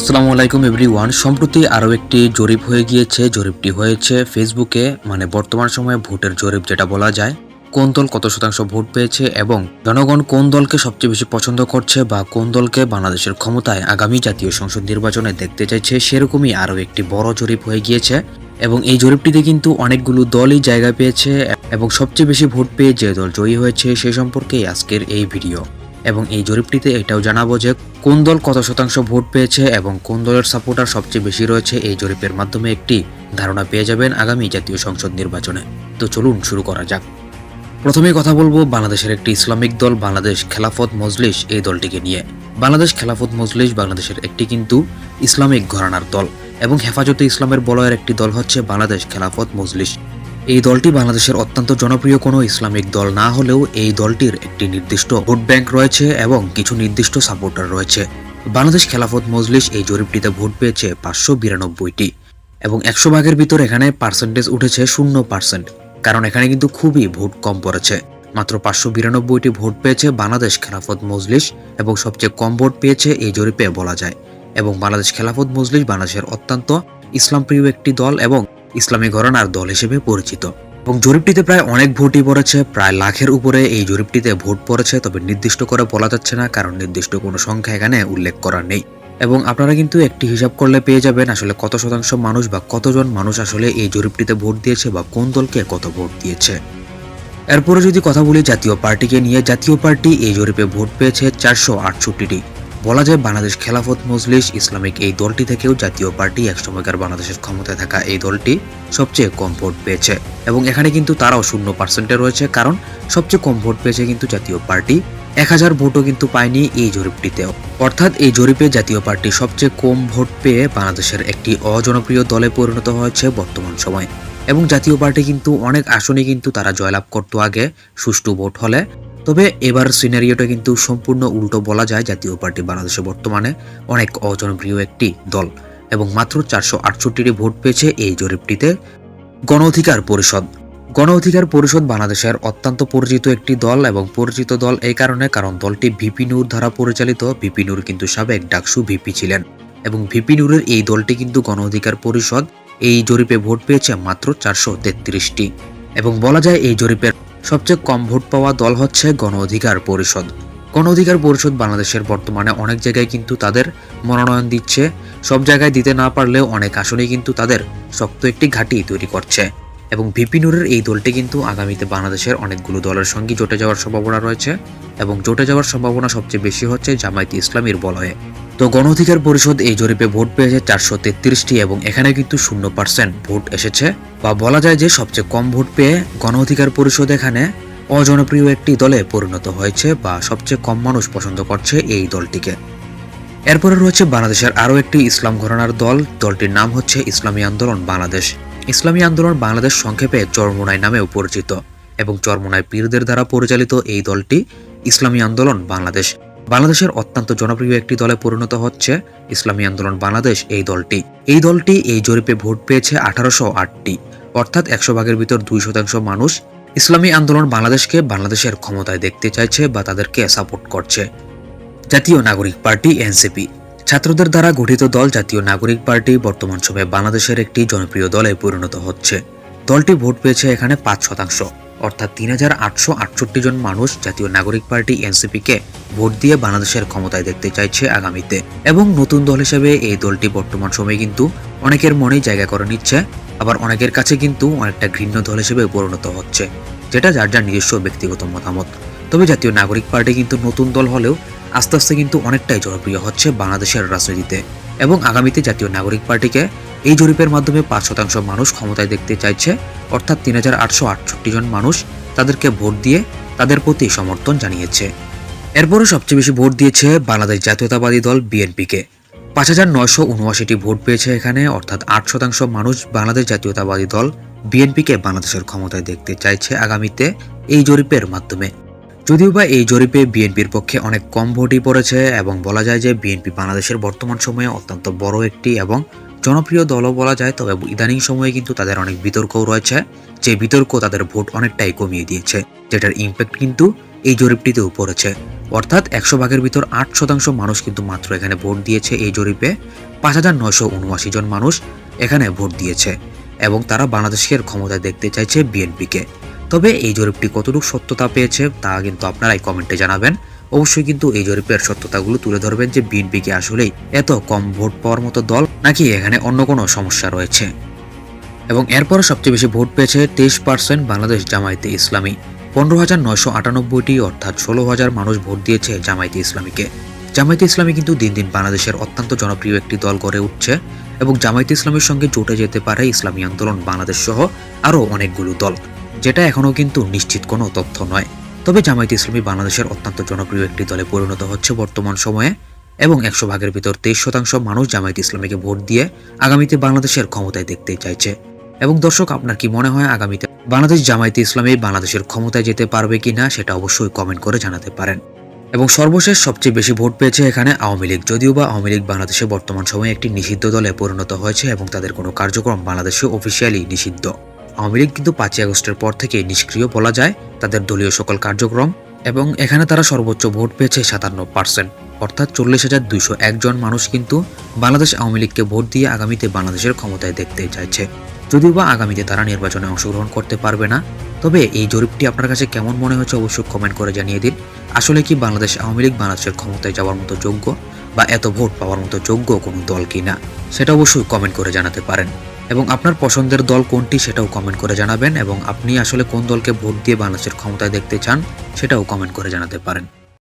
আসসালামু আলাইকুম এভরিওয়ান। সম্প্রতি আরও একটি জরিপ হয়ে গিয়েছে। জরিপটি হয়েছে ফেসবুকে মানে বর্তমান সময়ে ভোটের জরিপ যেটা বলা যায়। কোন দল কত শতাংশ ভোট পেয়েছে এবং জনগণ কোন দলকে সবচেয়ে বেশি পছন্দ করছে বা কোন দলকে বাংলাদেশের ক্ষমতায় আগামী জাতীয় সংসদ নির্বাচনে দেখতে চাইছে, সেরকমই আরও একটি বড় জরিপ হয়ে গিয়েছে। এবং এই জরিপটিতে কিন্তু অনেকগুলো দলই জায়গা পেয়েছে এবং সবচেয়ে বেশি ভোট পেয়ে যে দল জয়ী হয়েছে সে সম্পর্কেই আজকের এই ভিডিও। এবং এই জরিপটিতে এটাও জানাব যে কোন দল কত শতাংশ ভোট পেয়েছে এবং কোন দলের সাপোর্টার সবচেয়ে বেশি রয়েছে, এই জরিপের মাধ্যমে একটি ধারণা পেয়ে যাবেন আগামী জাতীয় সংসদ নির্বাচনে। তো চলুন শুরু করা যাক। প্রথমেই কথা বলব বাংলাদেশের একটি ইসলামিক দল, বাংলাদেশ খেলাফত মজলিস, এই দলটিকে নিয়ে। বাংলাদেশ খেলাফত মজলিস বাংলাদেশের একটি কিন্তু ইসলামিক ঘরানার দল এবং হেফাজতে ইসলামের বলয়ের একটি দল হচ্ছে বাংলাদেশ খেলাফত মজলিস। এই দলটি বাংলাদেশের অত্যন্ত জনপ্রিয় কোনো ইসলামিক দল না হলেও এই দলটির একটি নির্দিষ্ট ভোট ব্যাংক রয়েছে এবং কিছু নির্দিষ্ট সাপোর্টার রয়েছে। বাংলাদেশ খেলাফত মজলিস এই জরিপটিতে ভোট পেয়েছে পাঁচশো বিরানব্বইটি এবং একশো ভাগের ভিতর এখানে পার্সেন্টেজ উঠেছে শূন্য পার্সেন্ট কারণ এখানে কিন্তু খুবই ভোট কম পড়েছে। মাত্র পাঁচশো বিরানব্বইটি ভোট পেয়েছে বাংলাদেশ খেলাফত মজলিস এবং সবচেয়ে কম ভোট পেয়েছে এই জরিপে বলা যায়। এবং বাংলাদেশ খেলাফত মজলিস বাংলাদেশের অত্যন্ত ইসলামপ্রিয় একটি দল এবং ইসলামী ঘরানার দল হিসেবে পরিচিত। এবং জরিপটিতে প্রায় অনেক ভোটই পড়েছে, প্রায় লাখের উপরে এই জরিপটিতে ভোট পড়েছে, তবে নির্দিষ্ট করে বলা যাচ্ছে না, কারণ নির্দিষ্ট কোনো সংখ্যা এখানে উল্লেখ করা নেই। এবং আপনারা কিন্তু একটি হিসাব করলে পেয়ে যাবেন আসলে কত শতাংশ মানুষ বা কতজন মানুষ আসলে এই জরিপটিতে ভোট দিয়েছে বা কোন দলকে কত ভোট দিয়েছে। এরপরে যদি কথা বলি জাতীয় পার্টিকে নিয়ে, জাতীয় পার্টি এই জরিপে ভোট পেয়েছে চারশো আটষট্টিটি। বলা যায় বাংলাদেশ খেলাফত মজলিস, ইসলামিক এই দলটি থেকেও জাতীয় পার্টি একসময়কার বাংলাদেশের ক্ষমতায় থাকা এই দলটি সবচেয়ে কম ভোট পেয়েছে। এবং এখানে কিন্তু তারাও শূন্য পার্সেন্টে রয়েছে, কারণ সবচেয়ে কম ভোট পেয়েছে কিন্তু জাতীয় পার্টি। এক হাজার ভোটও কিন্তু পায়নি এই জরিপটিতেও। অর্থাৎ এই জরিপে জাতীয় পার্টি সবচেয়ে কম ভোট পেয়ে বাংলাদেশের একটি অজনপ্রিয় দলে পরিণত হয়েছে বর্তমান সময়। এবং জাতীয় পার্টি কিন্তু অনেক আসনে কিন্তু তারা জয়লাভ করতো আগে, সুষ্ঠু ভোট হলে। তবে এবার সিনারিওটা কিন্তু সম্পূর্ণ উল্টো বলা যায় জাতীয় পার্টি বাংলাদেশে বর্তমানে অনেক অজনপ্রিয় একটি দল এবং মাত্র চারশো আটষট্টিটি ভোট পেয়েছে এই জরিপটিতে। গণ অধিকার পরিষদ। গণ অধিকার পরিষদ বাংলাদেশের অত্যন্ত পরিচিত একটি দল এবং পরিচিত দল এই কারণে কারণ দলটি ভিপি নূর দ্বারা পরিচালিত। ভিপি নূর কিন্তু সাবেক ডাকসু ভিপি ছিলেন এবং ভিপি নূরের এই দলটি কিন্তু গণ অধিকার পরিষদ এই জরিপে ভোট পেয়েছে মাত্র চারশো তেত্রিশটি। এবং বলা যায় এই জরিপের সবচেয়ে কম ভোট পাওয়া দল হচ্ছে গণ অধিকার পরিষদ। গণ অধিকার পরিষদ বাংলাদেশের বর্তমানে অনেক জায়গায় কিন্তু তাদের মনোনয়ন দিচ্ছে। সব জায়গায় দিতে না পারলেও অনেক আসনেই কিন্তু তাদের শক্ত একটি ঘাঁটি তৈরি করছে। এবং ভিপি নূরের এই দলটি কিন্তু আগামীতে বাংলাদেশের অনেকগুলো দলের সঙ্গে জোটে যাওয়ার সম্ভাবনা রয়েছে। এবং জোটে যাওয়ার সম্ভাবনা সবচেয়ে বেশি হচ্ছে জামায়াত ইসলামীর বলয়ে। তো গণ অধিকার পরিষদ এই জরিপে ভোট পেয়েছে চারশো তেত্রিশটি এবং এখানে কিন্তু শূন্য পার্সেন্ট ভোট এসেছে। বা বলা যায় যে সবচেয়ে কম ভোট পেয়ে গণ অধিকার পরিষদ এখানে অজনপ্রিয় একটি দলে পরিণত হয়েছে বা সবচেয়ে কম মানুষ পছন্দ করছে এই দলটিকে। এরপরে রয়েছে বাংলাদেশের আরও একটি ইসলাম ঘরানার দল। দলটির নাম হচ্ছে ইসলামী আন্দোলন বাংলাদেশ। ইসলামী আন্দোলন বাংলাদেশ সংক্ষেপে চরমোনাই নামেও পরিচিত এবং চরমোনাই পীরদের দ্বারা পরিচালিত এই দলটি ইসলামী আন্দোলন বাংলাদেশ। বাংলাদেশের অত্যন্ত জনপ্রিয় একটি দলে পরিণত হচ্ছে ইসলামী আন্দোলন বাংলাদেশ, এই দলটি। এই দলটি এই জরিপে ভোট পেয়েছে আঠারোশো আটটি। অর্থাৎ একশো ভাগের ভিতর দুই শতাংশ মানুষ ইসলামী আন্দোলন বাংলাদেশকে বাংলাদেশের ক্ষমতায় দেখতে চাইছে বা তাদেরকে সাপোর্ট করছে। জাতীয় নাগরিক পার্টি, এনসিপি। ছাত্রদের দ্বারা গঠিত দল জাতীয় নাগরিক পার্টি বর্তমান সময়ে বাংলাদেশের একটি জনপ্রিয় দলে পরিণত হচ্ছে। দলটি ভোট পেয়েছে এখানে পাঁচ শতাংশ। অর্থাৎ তিন হাজার আটশো আটষট্টি জন মানুষ জাতীয় নাগরিক পার্টি এনসিপিকে ভোট দিয়ে বাংলাদেশের ক্ষমতায় দেখতে চাইছে আগামীতে। এবং নতুন দল হিসেবে এই দলটি বর্তমান সময়ে কিন্তু অনেকের মনেই জায়গা করে নিচ্ছে, আবার অনেকের কাছে কিন্তু অনেকটা ঘৃণ্য দল হিসেবে পরিণত হচ্ছে, যেটা যার যার নিজস্ব ব্যক্তিগত মতামত। তবে জাতীয় নাগরিক পার্টি কিন্তু নতুন দল হলেও আস্তে আস্তে কিন্তু অনেকটাই জনপ্রিয় হচ্ছে বাংলাদেশের রাজনীতিতে। এবং আগামীতে জাতীয় নাগরিক পার্টিকে এই জরিপের মাধ্যমে পাঁচ শতাংশ মানুষ ক্ষমতায় দেখতে চাইছে, অর্থাৎ তিন হাজার আটশো আটষট্টি জন মানুষ তাদেরকে ভোট দিয়ে তাদের প্রতি সমর্থন জানিয়েছে। এরপরও সবচেয়ে বেশি ভোট দিয়েছে বাংলাদেশ জাতীয়তাবাদী দল বিএনপিকে। পাঁচ হাজার নয়শো উনআশিটি ভোট পেয়েছে এখানে, অর্থাৎ আট শতাংশ মানুষ বাংলাদেশ জাতীয়তাবাদী দল বিএনপিকে বাংলাদেশের ক্ষমতায় দেখতে চাইছে আগামীতে এই জরিপের মাধ্যমে। যদিও বা এই জরিপে বিএনপির পক্ষে অনেক কম ভোটই পড়েছে এবং বলা যায় যে বিএনপি বাংলাদেশের বর্তমান সময়ে অত্যন্ত বড় একটি এবং জনপ্রিয় দলও বলা যায়, তবে ইদানিং সময়ে কিন্তু তাদের অনেক বিতর্কও রয়েছে, যে বিতর্ক তাদের ভোট অনেকটাই কমিয়ে দিয়েছে, যেটার ইম্প্যাক্ট কিন্তু এই জরিপটিতেও পড়েছে। অর্থাৎ একশো ভাগের ভিতর আট শতাংশ মানুষ কিন্তু মাত্র এখানে ভোট দিয়েছে এই জরিপে, পাঁচ হাজার নয়শো উনআশি জন মানুষ এখানে ভোট দিয়েছে এবং তারা বাংলাদেশের ক্ষমতায় দেখতে চাইছে বিএনপিকে। তবে এই জরিপটি কতটুকু সত্যতা পেয়েছে তা কিন্তু আপনারাই কমেন্টে জানাবেন। অবশ্যই কিন্তু এই জরিপের সত্যতাগুলো তুলে ধরবেন যে বিএনপিকে আসলেই এত কম ভোট পাওয়ার মতো দল, নাকি এখানে অন্য কোনো সমস্যা রয়েছে। এবং এরপরে সবচেয়ে বেশি ভোট পেয়েছে তেইশ পার্সেন্ট বাংলাদেশ জামায়াতে ইসলামী। পনেরো হাজার নয়শো আটানব্বইটি অর্থাৎ ষোলো হাজার মানুষ ভোট দিয়েছে জামায়াতে ইসলামীকে। জামায়াতে ইসলামী কিন্তু দিন দিন বাংলাদেশের অত্যন্ত জনপ্রিয় একটি দল গড়ে উঠছে এবং জামায়াতে ইসলামের সঙ্গে জোটে যেতে পারে ইসলামী আন্দোলন বাংলাদেশ সহ আরও অনেকগুলো দল। যেটা এখনও কিন্তু নিশ্চিত কোনো তথ্য নয়। তবে জামায়াতে ইসলামী বাংলাদেশের অত্যন্ত জনপ্রিয় একটি দলে পরিণত হচ্ছে বর্তমান সময়ে এবং একশো ভাগের ভিতর তেইশ শতাংশ মানুষ জামায়াতে ইসলামীকে ভোট দিয়ে আগামীতে বাংলাদেশের ক্ষমতায় দেখতে চাইছে। এবং দর্শক, আপনার কি মনে হয় আগামীতে বাংলাদেশ জামায়াতে ইসলামী বাংলাদেশের ক্ষমতায় যেতে পারবে কিনা সেটা অবশ্যই কমেন্ট করে জানাতে পারেন। এবং সর্বশেষ সবচেয়ে বেশি ভোট পেয়েছে এখানে আওয়ামী লীগ। যদিও বা আওয়ামী লীগ বাংলাদেশে বর্তমান সময়ে একটি নিষিদ্ধ দলে পরিণত হয়েছে এবং তাদের কোনো কার্যক্রম বাংলাদেশে অফিসিয়ালি নিষিদ্ধ। আওয়ামী লীগ কিন্তু পাঁচই আগস্টের পর থেকে নিষ্ক্রিয় বলা যায় তাদের দলীয় সকল কার্যক্রম এবং এখানে তারা সর্বোচ্চ ভোট পেয়েছে সাতান্ন পার্সেন্ট। অর্থাৎ চল্লিশ হাজার দুইশো একজন মানুষ কিন্তু বাংলাদেশ আওয়ামী লীগকে ভোট দিয়ে আগামীতে বাংলাদেশের ক্ষমতায় দেখতে চাইছে। যদিও বা আগামীতে তারা নির্বাচনে অংশগ্রহণ করতে পারবে না, তবে এই জরিপটি আপনার কাছে কেমন মনে হচ্ছে অবশ্যই কমেন্ট করে জানিয়ে দিন। আসলে কি বাংলাদেশ আওয়ামী লীগ বাংলাদেশের ক্ষমতায় যাওয়ার মতো যোগ্য বা এত ভোট পাওয়ার মতো যোগ্য কোনো দল কি না, সেটা অবশ্যই কমেন্ট করে জানাতে পারেন। এবং আপনার পছন্দের দল কোনটি সেটাও কমেন্ট করে জানাবেন এবং আপনি আসলে কোন দলকে ভোট দিয়ে বাংলাদেশের ক্ষমতায় দেখতে চান সেটাও কমেন্ট করে জানাতে পারেন।